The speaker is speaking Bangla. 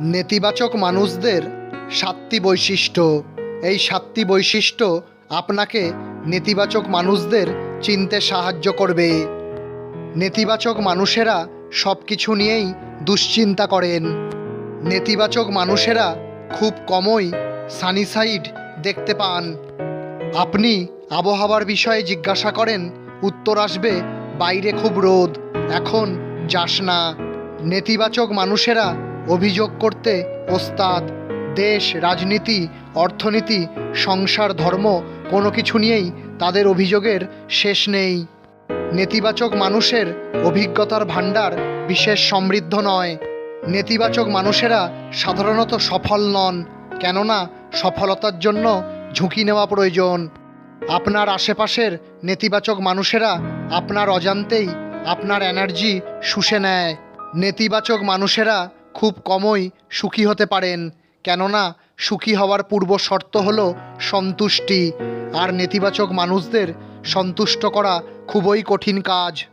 নেতিবাচক মানুষদের সাতটি বৈশিষ্ট্য। এই সাতটি বৈশিষ্ট্য আপনাকে নেতিবাচক মানুষদের চিনতে সাহায্য করবে। নেতিবাচক মানুষেরা সব কিছু নিয়েই দুশ্চিন্তা করেন। নেতিবাচক মানুষেরা খুব কমই সানিসাইড দেখতে পান। আপনি আবহাওয়ার বিষয়ে জিজ্ঞাসা করেন, উত্তর আসবে, বাইরে খুব রোদ, এখন যাস না। নেতিবাচক মানুষেরা অভিযোগ করতে ওস্তাদ, দেশ, রাজনীতি, অর্থনীতি, সংসার, ধর্ম কোনো কিছু নিয়েই তাদের অভিযোগের শেষ নেই। নেতিবাচক মানুষের অভিজ্ঞতার ভাণ্ডার বিশেষ সমৃদ্ধ নয়। নেতিবাচক মানুষেরা সাধারণত সফল নন, কেননা সফলতার জন্য ঝুঁকি নেওয়া প্রয়োজন। আপনার আশেপাশের নেতিবাচক মানুষেরা আপনার অজান্তেই আপনার এনার্জি শুষে নেয়। নেতিবাচক মানুষেরা খুব কমই সুখী হতে পারেন। কেননা, সুখী হওয়ার পূর্ব শর্ত হল সন্তুষ্টি। আর নেতিবাচক মানুষদের সন্তুষ্ট করা খুবই কঠিন কাজ।